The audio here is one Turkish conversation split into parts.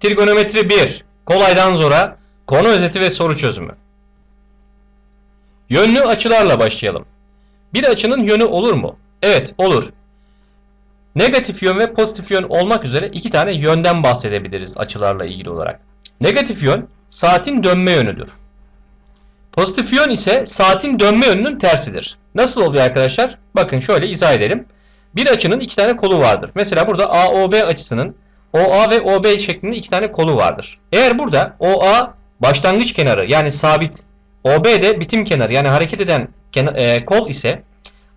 Trigonometri 1. Kolaydan zora. Konu özeti ve soru çözümü. Yönlü açılarla başlayalım. Bir açının yönü olur mu? Evet, olur. Negatif yön ve pozitif yön olmak üzere iki tane yönden bahsedebiliriz açılarla ilgili olarak. Negatif yön saatin dönme yönüdür. Pozitif yön ise saatin dönme yönünün tersidir. Nasıl oluyor arkadaşlar? Bakın şöyle izah edelim. Bir açının iki tane kolu vardır. Mesela burada AOB açısının OA ve OB şeklinde iki tane kolu vardır. Eğer burada OA başlangıç kenarı yani sabit, OB de bitim kenarı yani hareket eden e, kol ise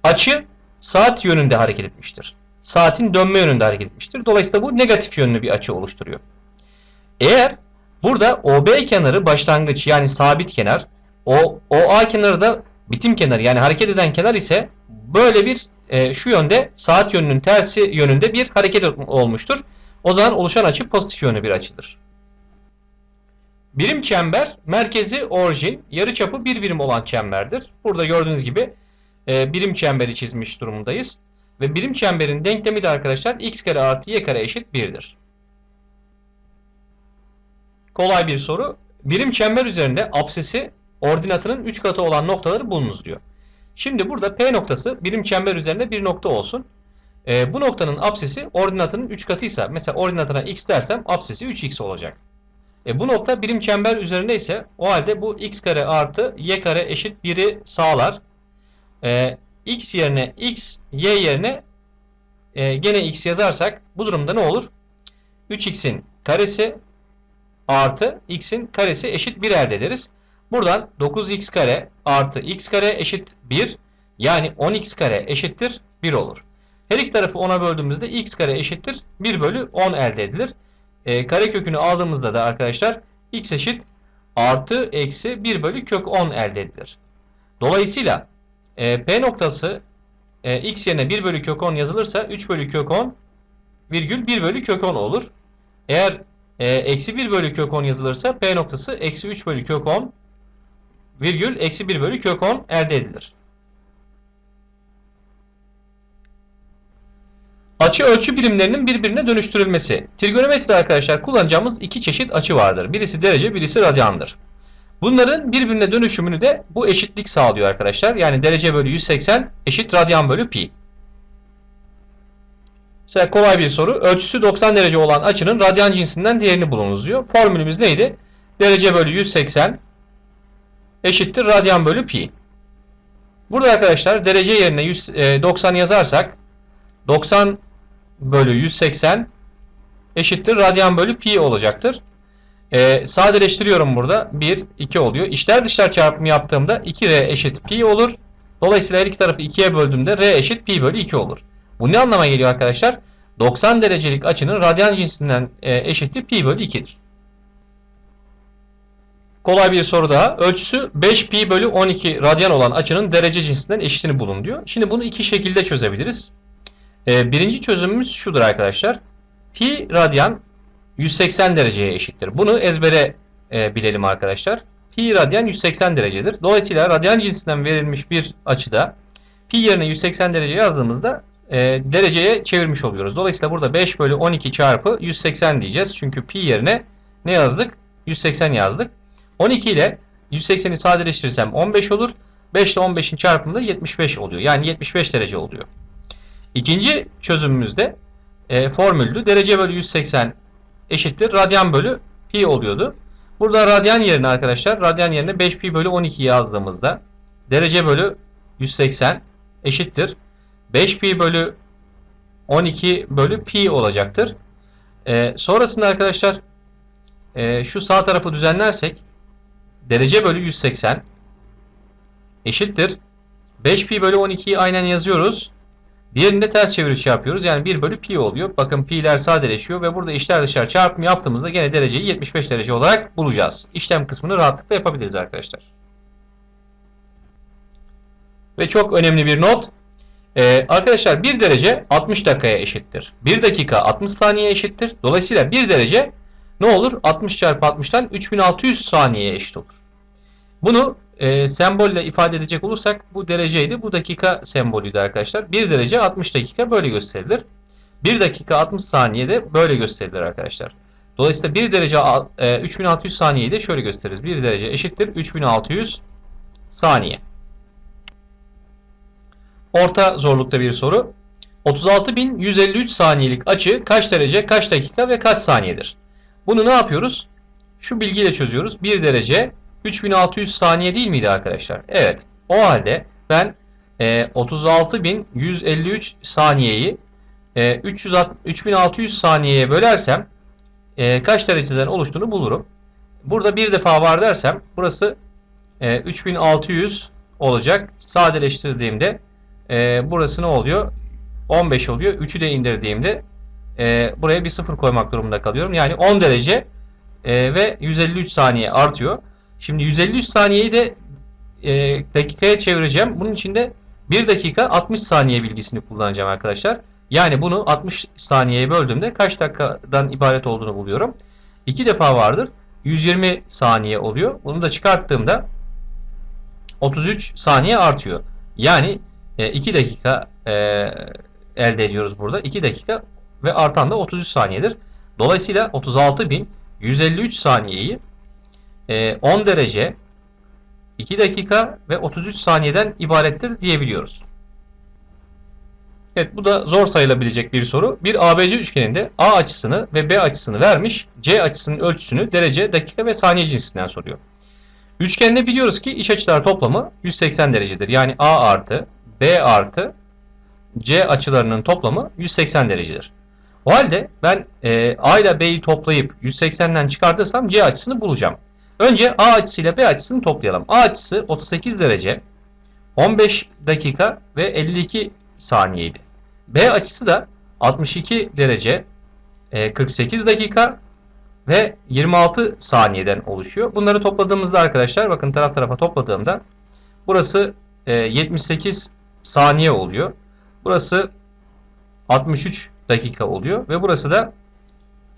açı saat yönünde hareket etmiştir. Saatin dönme yönünde hareket etmiştir. Dolayısıyla bu negatif yönlü bir açı oluşturuyor. Eğer burada OB kenarı başlangıç yani sabit kenar, o OA kenarı da bitim kenarı yani hareket eden kenar ise böyle bir e, şu yönde saat yönünün tersi yönünde bir hareket olmuştur. O zaman oluşan açı pozitif yönlü bir açıdır. Birim çember merkezi orijin yarıçapı bir birim olan çemberdir. Burada gördüğünüz gibi e, birim çemberi çizmiş durumdayız. Ve birim çemberin denklemi de arkadaşlar x kare artı y kare eşit 1'dir. Kolay bir soru. Birim çember üzerinde apsisi ordinatının 3 katı olan noktaları bulunuz diyor. Şimdi burada P noktası birim çember üzerinde bir nokta olsun. E, bu noktanın apsisi ordinatının 3 katıysa mesela ordinatına x dersem apsisi 3x olacak. E, bu nokta birim çember üzerinde ise o halde bu x kare artı y kare eşit 1'i sağlar. E, x yerine x, y yerine e, gene x yazarsak bu durumda ne olur? 3x'in karesi artı x'in karesi eşit 1 elde ederiz. Buradan 9x kare artı x kare eşit 1 yani 10x kare eşittir 1 olur. Her iki tarafı 10'a böldüğümüzde x kare eşittir 1 bölü 10 elde edilir. E, kare kökünü aldığımızda da arkadaşlar x eşit artı eksi 1 bölü kök 10 elde edilir. Dolayısıyla e, P noktası e, x yerine 1 bölü kök 10 yazılırsa 3 bölü kök 10 virgül 1 bölü kök 10 olur. Eğer e, eksi 1 bölü kök 10 yazılırsa P noktası eksi 3 bölü kök 10 virgül eksi 1 bölü kök 10 elde edilir. Açı ölçü birimlerinin birbirine dönüştürülmesi. Trigonometride arkadaşlar kullanacağımız iki çeşit açı vardır. Birisi derece, birisi radyandır. Bunların birbirine dönüşümünü de bu eşitlik sağlıyor arkadaşlar. Yani derece bölü 180 eşit radyan bölü pi. Mesela kolay bir soru. Ölçüsü 90 derece olan açının radyan cinsinden diğerini bulunuz diyor. Formülümüz neydi? Derece bölü 180 eşittir radyan bölü pi. Burada arkadaşlar derece yerine 100, e, 90 yazarsak 90 bölü 180 eşittir radyan bölü pi olacaktır. E, sadeleştiriyorum burada. 1, 2 oluyor. İçler dışlar çarpımı yaptığımda 2r eşit pi olur. Dolayısıyla her iki tarafı 2'ye böldüğümde r eşit pi bölü 2 olur. Bu ne anlama geliyor arkadaşlar? 90 derecelik açının radyan cinsinden e, eşittir pi bölü 2'dir. Kolay bir soru daha. Ölçüsü 5 pi bölü 12 radyan olan açının derece cinsinden eşitini bulun diyor. Şimdi bunu iki şekilde çözebiliriz. E, birinci çözümümüz şudur arkadaşlar. Pi radyan 180 dereceye eşittir. Bunu ezbere e, bilelim arkadaşlar. Pi radyan 180 derecedir. Dolayısıyla radyan cinsinden verilmiş bir açıda pi yerine 180 derece yazdığımızda e, dereceye çevirmiş oluyoruz. Dolayısıyla burada 5 bölü 12 çarpı 180 diyeceğiz. Çünkü pi yerine ne yazdık? 180 yazdık. 12 ile 180'i sadeleştirirsem 15 olur. 5 ile 15'in çarpımı da 75 oluyor. Yani 75 derece oluyor. İkinci çözümümüzde e, formüldü. Derece bölü 180 eşittir. Radyan bölü pi oluyordu. Burada radyan yerine arkadaşlar radyan yerine 5 pi bölü 12 yazdığımızda derece bölü 180 eşittir. 5 pi bölü 12 bölü pi olacaktır. E, sonrasında arkadaşlar e, şu sağ tarafı düzenlersek derece bölü 180 eşittir. 5 pi bölü 12'yi aynen yazıyoruz. Diğerinde ters çeviriş yapıyoruz. Yani 1 bölü pi oluyor. Bakın pi'ler sadeleşiyor ve burada içler dışlar çarpımı yaptığımızda gene dereceyi 75 derece olarak bulacağız. İşlem kısmını rahatlıkla yapabiliriz arkadaşlar. Ve çok önemli bir not. Ee, arkadaşlar 1 derece 60 dakikaya eşittir. 1 dakika 60 saniye eşittir. Dolayısıyla 1 derece ne olur? 60 çarpı 60'tan 3600 saniyeye eşit olur. Bunu e, sembolle ifade edecek olursak bu dereceydi. Bu dakika sembolüydü arkadaşlar. 1 derece 60 dakika böyle gösterilir. 1 dakika 60 saniyede böyle gösterilir arkadaşlar. Dolayısıyla 1 derece e, 3600 saniyeyi de şöyle gösteririz. 1 derece eşittir 3600 saniye. Orta zorlukta bir soru. 36.153 saniyelik açı kaç derece, kaç dakika ve kaç saniyedir? Bunu ne yapıyoruz? Şu bilgiyle çözüyoruz. 1 derece 3600 saniye değil miydi arkadaşlar? Evet. O halde ben e, 36.153 saniyeyi e, 360 3600 saniyeye bölersem e, kaç dereceden oluştuğunu bulurum. Burada bir defa var dersem burası e, 3600 olacak. Sadeleştirdiğimde e, burası ne oluyor? 15 oluyor. 3'ü de indirdiğimde e, buraya bir sıfır koymak durumunda kalıyorum. Yani 10 derece e, ve 153 saniye artıyor. Şimdi 153 saniyeyi de e, dakikaya çevireceğim. Bunun için de 1 dakika 60 saniye bilgisini kullanacağım arkadaşlar. Yani bunu 60 saniyeye böldüğümde kaç dakikadan ibaret olduğunu buluyorum. 2 defa vardır. 120 saniye oluyor. Bunu da çıkarttığımda 33 saniye artıyor. Yani 2 dakika e, elde ediyoruz burada. 2 dakika ve artan da 33 saniyedir. Dolayısıyla 36.153 saniyeyi e, 10 derece 2 dakika ve 33 saniyeden ibarettir diyebiliyoruz. Evet bu da zor sayılabilecek bir soru. Bir ABC üçgeninde A açısını ve B açısını vermiş. C açısının ölçüsünü derece, dakika ve saniye cinsinden soruyor. Üçgende biliyoruz ki iç açılar toplamı 180 derecedir. Yani A artı B artı C açılarının toplamı 180 derecedir. O halde ben e, A ile B'yi toplayıp 180'den çıkartırsam C açısını bulacağım. Önce A açısıyla B açısını toplayalım. A açısı 38 derece, 15 dakika ve 52 saniyeydi. B açısı da 62 derece, e, 48 dakika ve 26 saniyeden oluşuyor. Bunları topladığımızda arkadaşlar bakın taraf tarafa topladığımda burası e, 78 saniye oluyor. Burası 63 dakika oluyor ve burası da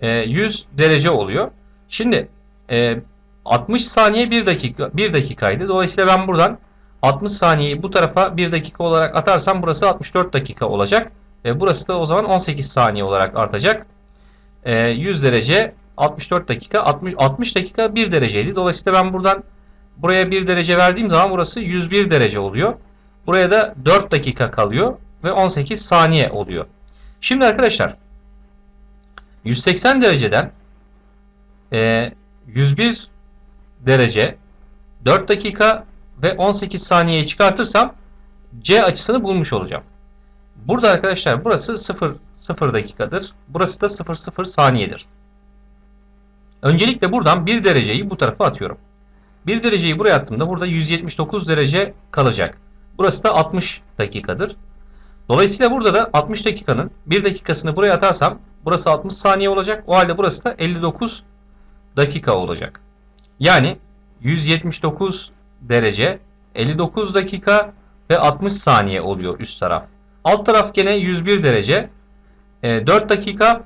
e, 100 derece oluyor. Şimdi e, 60 saniye 1 dakika 1 dakikaydı. Dolayısıyla ben buradan 60 saniyeyi bu tarafa 1 dakika olarak atarsam burası 64 dakika olacak. E, burası da o zaman 18 saniye olarak artacak. E, 100 derece 64 dakika 60, 60 dakika 1 dereceydi. Dolayısıyla ben buradan buraya 1 derece verdiğim zaman burası 101 derece oluyor. Buraya da 4 dakika kalıyor ve 18 saniye oluyor. Şimdi arkadaşlar 180 dereceden e, 101 derece 4 dakika ve 18 saniyeyi çıkartırsam C açısını bulmuş olacağım. Burada arkadaşlar burası 0 0 dakikadır. Burası da 0 0 saniyedir. Öncelikle buradan 1 dereceyi bu tarafa atıyorum. 1 dereceyi buraya attığımda burada 179 derece kalacak. Burası da 60 dakikadır. Dolayısıyla burada da 60 dakikanın 1 dakikasını buraya atarsam burası 60 saniye olacak. O halde burası da 59 dakika olacak. Yani 179 derece 59 dakika ve 60 saniye oluyor üst taraf. Alt taraf gene 101 derece 4 dakika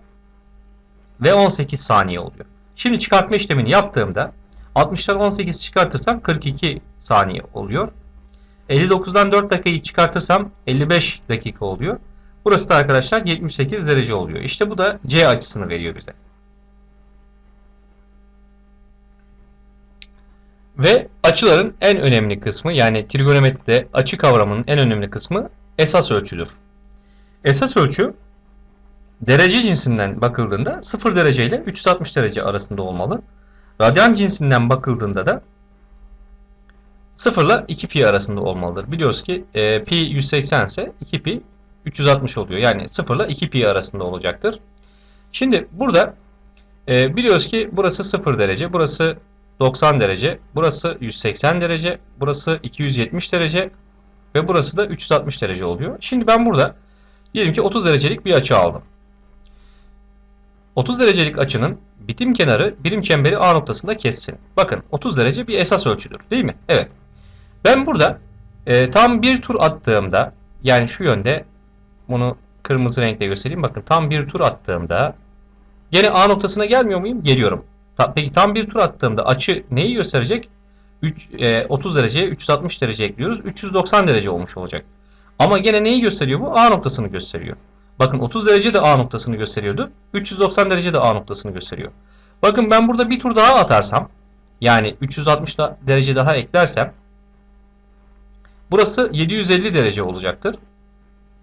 ve 18 saniye oluyor. Şimdi çıkartma işlemini yaptığımda 60'tan 18 çıkartırsam 42 saniye oluyor. 59'dan 4 dakikayı çıkartırsam 55 dakika oluyor. Burası da arkadaşlar 78 derece oluyor. İşte bu da C açısını veriyor bize. Ve açıların en önemli kısmı yani trigonometride açı kavramının en önemli kısmı esas ölçüdür. Esas ölçü derece cinsinden bakıldığında 0 derece ile 360 derece arasında olmalı. Radyan cinsinden bakıldığında da 0 ile 2 pi arasında olmalıdır. Biliyoruz ki e, pi 180 ise 2 pi 360 oluyor. Yani 0 ile 2 pi arasında olacaktır. Şimdi burada e, biliyoruz ki burası 0 derece, burası 90 derece, burası 180 derece, burası 270 derece ve burası da 360 derece oluyor. Şimdi ben burada diyelim ki 30 derecelik bir açı aldım. 30 derecelik açının bitim kenarı birim çemberi A noktasında kessin. Bakın 30 derece bir esas ölçüdür değil mi? Evet. Ben burada e, tam bir tur attığımda yani şu yönde bunu kırmızı renkle göstereyim. Bakın tam bir tur attığımda gene A noktasına gelmiyor muyum? Geliyorum. Peki tam bir tur attığımda açı neyi gösterecek? 3, e, 30 dereceye 360 derece ekliyoruz. 390 derece olmuş olacak. Ama gene neyi gösteriyor bu? A noktasını gösteriyor. Bakın 30 derece de A noktasını gösteriyordu. 390 derece de A noktasını gösteriyor. Bakın ben burada bir tur daha atarsam yani 360 da- derece daha eklersem burası 750 derece olacaktır.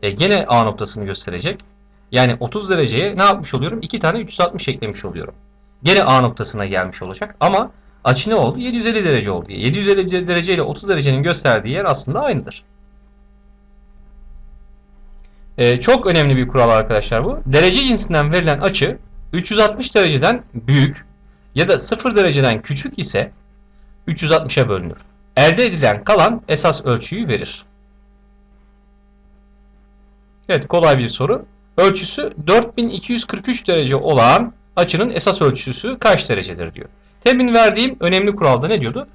E, gene A noktasını gösterecek. Yani 30 dereceye ne yapmış oluyorum? 2 tane 360 eklemiş oluyorum. Gene A noktasına gelmiş olacak ama açı ne oldu? 750 derece oldu. 750 derece ile 30 derecenin gösterdiği yer aslında aynıdır. Ee, çok önemli bir kural arkadaşlar bu. Derece cinsinden verilen açı 360 dereceden büyük ya da 0 dereceden küçük ise 360'a bölünür. Elde edilen kalan esas ölçüyü verir. Evet kolay bir soru. Ölçüsü 4243 derece olan açının esas ölçüsü kaç derecedir diyor. Temin verdiğim önemli kuralda ne diyordu?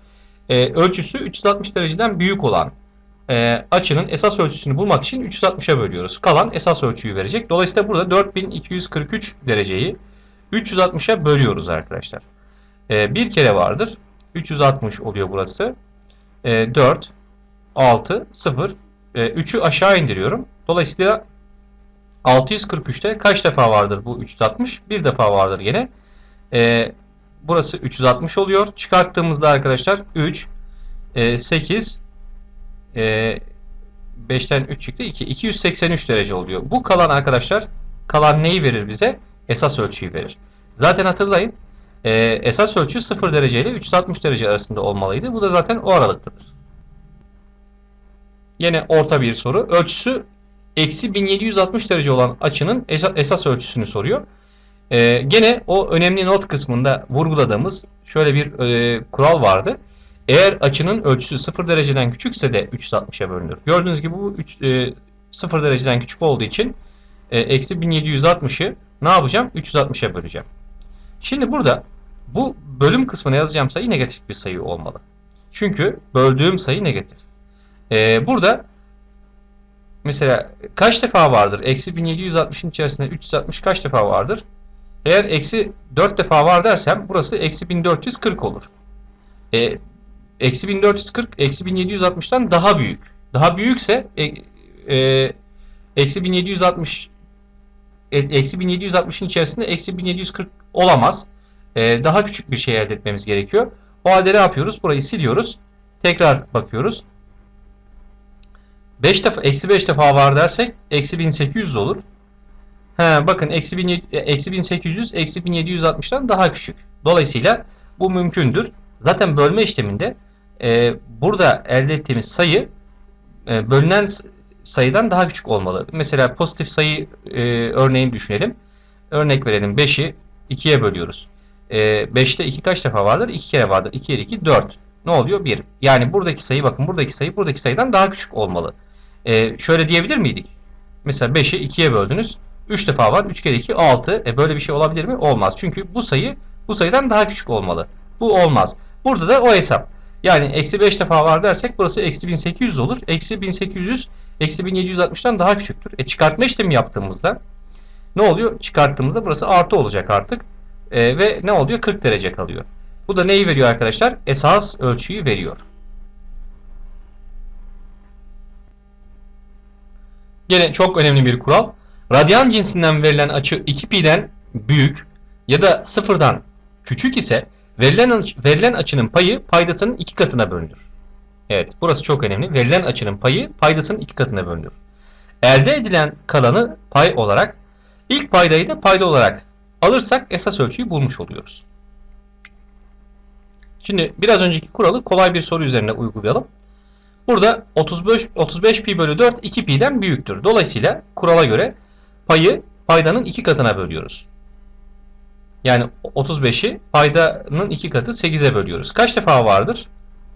Ee, ölçüsü 360 dereceden büyük olan e, açının esas ölçüsünü bulmak için 360'a bölüyoruz. Kalan esas ölçüyü verecek. Dolayısıyla burada 4243 dereceyi 360'a bölüyoruz arkadaşlar. E, bir kere vardır. 360 oluyor burası. E, 4, 6, 0. E, 3'ü aşağı indiriyorum. Dolayısıyla 643'te kaç defa vardır bu 360? Bir defa vardır yine. E, burası 360 oluyor. Çıkarttığımızda arkadaşlar 3, e, 8, e, 5'ten 3 çıktı 2. 283 derece oluyor. Bu kalan arkadaşlar kalan neyi verir bize? Esas ölçüyü verir. Zaten hatırlayın e, esas ölçü 0 derece ile 360 derece arasında olmalıydı. Bu da zaten o aralıktadır. Yine orta bir soru. Ölçüsü eksi 1760 derece olan açının esa- esas ölçüsünü soruyor. E, gene o önemli not kısmında vurguladığımız şöyle bir e, kural vardı. Eğer açının ölçüsü 0 dereceden küçükse de 360'a bölünür. Gördüğünüz gibi bu 3, e, 0 dereceden küçük olduğu için e, eksi 1760'ı ne yapacağım? 360'a böleceğim. Şimdi burada bu bölüm kısmına yazacağım sayı negatif bir sayı olmalı. Çünkü böldüğüm sayı negatif. E, burada mesela kaç defa vardır? Eksi 1760'ın içerisinde 360 kaç defa vardır? Eğer eksi 4 defa var dersem burası eksi 1440 olur. E, eksi 1440 eksi 1760'tan daha büyük. Daha büyükse e, e, eksi 1760 e, eksi 1760'ın içerisinde eksi 1740 olamaz. E, daha küçük bir şey elde etmemiz gerekiyor. O halde ne yapıyoruz? Burayı siliyoruz. Tekrar bakıyoruz. 5 defa, eksi 5 defa var dersek eksi 1800 olur. He, bakın eksi 1700 eksi 1800 eksi 1760'tan daha küçük. Dolayısıyla bu mümkündür. Zaten bölme işleminde e, burada elde ettiğimiz sayı e, bölünen sayıdan daha küçük olmalı. Mesela pozitif sayı e, örneğini düşünelim. Örnek verelim 5'i 2'ye bölüyoruz. E, 5'te 2 kaç defa vardır? 2 kere vardır. 2 kere 2 4. Ne oluyor? 1. Yani buradaki sayı bakın buradaki sayı buradaki sayıdan daha küçük olmalı. E, şöyle diyebilir miydik? Mesela 5'i 2'ye böldünüz. 3 defa var. 3 kere 2 6. E böyle bir şey olabilir mi? Olmaz. Çünkü bu sayı bu sayıdan daha küçük olmalı. Bu olmaz. Burada da o hesap. Yani eksi 5 defa var dersek burası eksi 1800 olur. Eksi 1800 eksi 1760'tan daha küçüktür. E çıkartma işlemi yaptığımızda ne oluyor? Çıkarttığımızda burası artı olacak artık. E, ve ne oluyor? 40 derece kalıyor. Bu da neyi veriyor arkadaşlar? Esas ölçüyü veriyor. Gene çok önemli bir kural. Radyan cinsinden verilen açı 2pi'den büyük ya da sıfırdan küçük ise verilen, verilen açının payı paydasının iki katına bölünür. Evet burası çok önemli. Verilen açının payı paydasının iki katına bölünür. Elde edilen kalanı pay olarak ilk paydayı da payda olarak alırsak esas ölçüyü bulmuş oluyoruz. Şimdi biraz önceki kuralı kolay bir soru üzerine uygulayalım. Burada 35 35 pi bölü 4 2 pi'den büyüktür. Dolayısıyla kurala göre payı paydanın iki katına bölüyoruz. Yani 35'i paydanın iki katı 8'e bölüyoruz. Kaç defa vardır?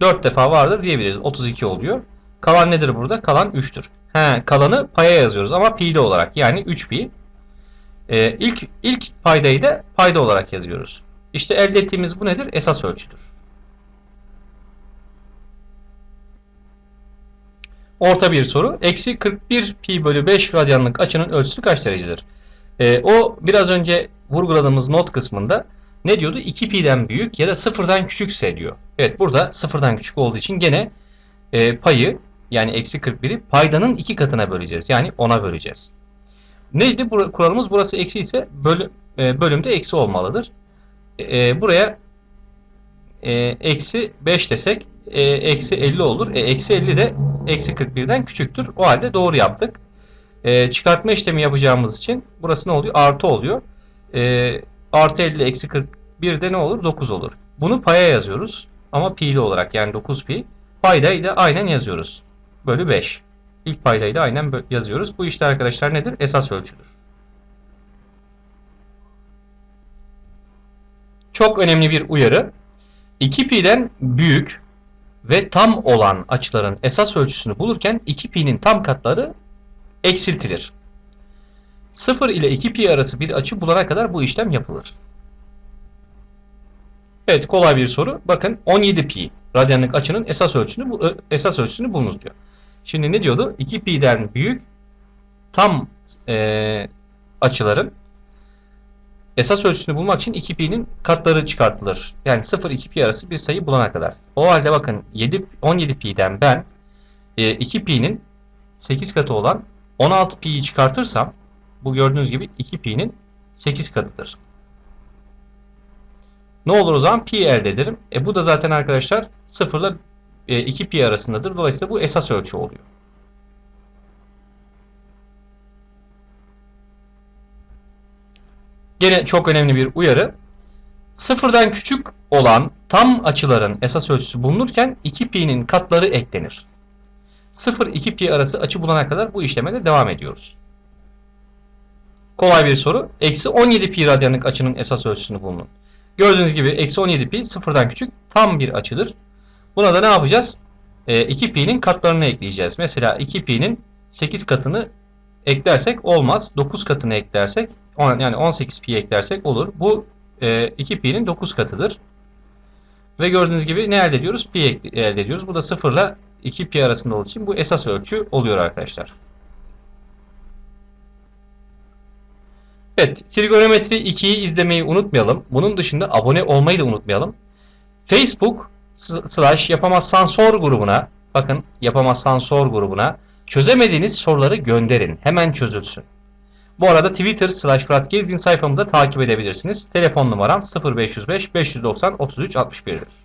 4 defa vardır diyebiliriz. 32 oluyor. Kalan nedir burada? Kalan 3'tür. He, kalanı paya yazıyoruz ama pi'li olarak. Yani 3 pi. Ee, ilk, ilk paydayı da payda olarak yazıyoruz. İşte elde ettiğimiz bu nedir? Esas ölçüdür. Orta bir soru. Eksi 41 pi bölü 5 radyanlık açının ölçüsü kaç derecedir? Ee, o biraz önce vurguladığımız not kısmında ne diyordu? 2 pi'den büyük ya da sıfırdan küçükse diyor. Evet burada sıfırdan küçük olduğu için gene e, payı yani eksi 41'i paydanın iki katına böleceğiz. Yani 10'a böleceğiz. Neydi? Bur kuralımız burası eksi ise bölü, e, bölümde eksi olmalıdır. e, buraya e, eksi 5 desek e, eksi 50 olur. E, eksi 50 de eksi 41'den küçüktür. O halde doğru yaptık. E, çıkartma işlemi yapacağımız için burası ne oluyor? Artı oluyor. E, artı 50 eksi 41 de ne olur? 9 olur. Bunu paya yazıyoruz. Ama pi'li olarak yani 9 pi. Paydayı da aynen yazıyoruz. Bölü 5. İlk paydayı da aynen yazıyoruz. Bu işte arkadaşlar nedir? Esas ölçüdür. Çok önemli bir uyarı. 2pi'den büyük ve tam olan açıların esas ölçüsünü bulurken 2pi'nin tam katları eksiltilir. 0 ile 2pi arası bir açı bulana kadar bu işlem yapılır. Evet kolay bir soru. Bakın 17pi radyanlık açının esas ölçüsünü bu esas ölçüsünü bulunuz diyor. Şimdi ne diyordu? 2pi'den büyük tam eee, açıların esas ölçüsünü bulmak için 2pi'nin katları çıkartılır. Yani 0 2pi arası bir sayı bulana kadar. O halde bakın 7 17pi'den ben e, 2pi'nin 8 katı olan 16pi'yi çıkartırsam bu gördüğünüz gibi 2pi'nin 8 katıdır. Ne olur o zaman pi elde ederim. E bu da zaten arkadaşlar 0 ile e, 2pi arasındadır. Dolayısıyla bu esas ölçü oluyor. Gene çok önemli bir uyarı. Sıfırdan küçük olan tam açıların esas ölçüsü bulunurken 2pi'nin katları eklenir. 0-2pi arası açı bulana kadar bu işleme de devam ediyoruz. Kolay bir soru. Eksi 17 pi radyanlık açının esas ölçüsünü bulunun. Gördüğünüz gibi eksi 17 pi sıfırdan küçük tam bir açıdır. Buna da ne yapacağız? E, 2pi'nin katlarını ekleyeceğiz. Mesela 2pi'nin 8 katını eklersek olmaz. 9 katını eklersek yani 18 pi eklersek olur. Bu e, 2pi'nin 9 katıdır. Ve gördüğünüz gibi ne elde ediyoruz? Pi elde ediyoruz. Bu da 0 ile 2 pi arasında olduğu için bu esas ölçü oluyor arkadaşlar. Evet, trigonometri 2'yi izlemeyi unutmayalım. Bunun dışında abone olmayı da unutmayalım. Facebook slash yapamazsan sor grubuna, bakın yapamazsan sor grubuna çözemediğiniz soruları gönderin. Hemen çözülsün. Bu arada Twitter slash Fırat Gezgin sayfamı da takip edebilirsiniz. Telefon numaram 0505 590 33 61'dir.